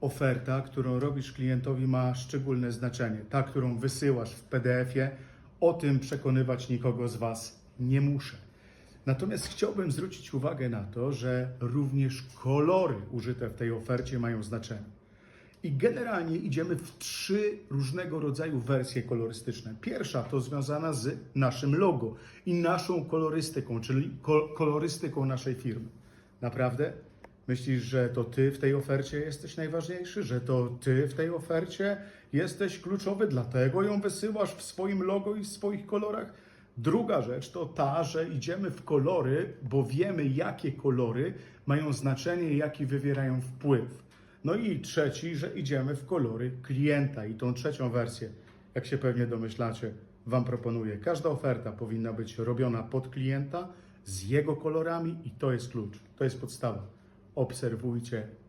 oferta, którą robisz klientowi, ma szczególne znaczenie. Ta, którą wysyłasz w PDF-ie, o tym przekonywać nikogo z Was nie muszę. Natomiast chciałbym zwrócić uwagę na to, że również kolory użyte w tej ofercie mają znaczenie. I generalnie idziemy w trzy różnego rodzaju wersje kolorystyczne. Pierwsza to związana z naszym logo i naszą kolorystyką, czyli ko- kolorystyką naszej firmy. Naprawdę? Myślisz, że to ty w tej ofercie jesteś najważniejszy, że to ty w tej ofercie jesteś kluczowy, dlatego ją wysyłasz w swoim logo i w swoich kolorach? Druga rzecz to ta, że idziemy w kolory, bo wiemy, jakie kolory mają znaczenie jaki wywierają wpływ. No i trzeci, że idziemy w kolory klienta i tą trzecią wersję, jak się pewnie domyślacie, Wam proponuję. Każda oferta powinna być robiona pod klienta z jego kolorami i to jest klucz, to jest podstawa. Obserwujcie